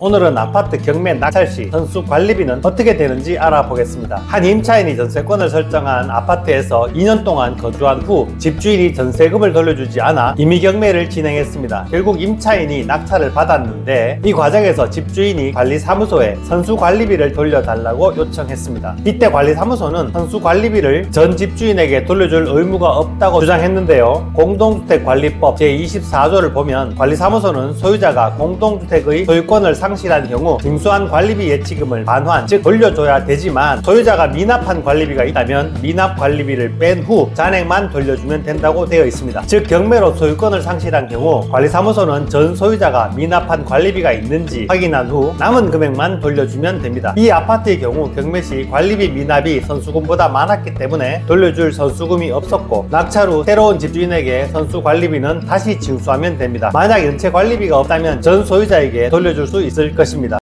오늘은 아파트 경매 낙찰 시 선수 관리비는 어떻게 되는지 알아보겠습니다. 한 임차인이 전세권을 설정한 아파트에서 2년 동안 거주한 후 집주인이 전세금을 돌려주지 않아 임의 경매를 진행했습니다. 결국 임차인이 낙찰을 받았는데 이 과정에서 집주인이 관리사무소에 선수 관리비를 돌려달라고 요청했습니다. 이때 관리사무소는 선수 관리비를 전 집주인에게 돌려줄 의무가 없다고 주장했는데요. 공동주택관리법 제24조를 보면 관리사무소는 소유자가 공동주택의 소유권을 상 실한 경우 징수한 관리비 예치금을 반환, 즉 돌려줘야 되지만 소유자가 미납한 관리비가 있다면 미납 관리비를 뺀 후 잔액만 돌려주면 된다고 되어 있습니다. 즉 경매로 소유권을 상실한 경우 관리사무소는 전 소유자가 미납한 관리비가 있는지 확인한 후 남은 금액만 돌려주면 됩니다. 이 아파트의 경우 경매 시 관리비 미납이 선수금보다 많았기 때문에 돌려줄 선수금이 없었고 낙찰 후 새로운 집주인에게 선수 관리비는 다시 징수하면 됩니다. 만약 연체 관리비가 없다면 전 소유자에게 돌려줄 수 있을 것입니다.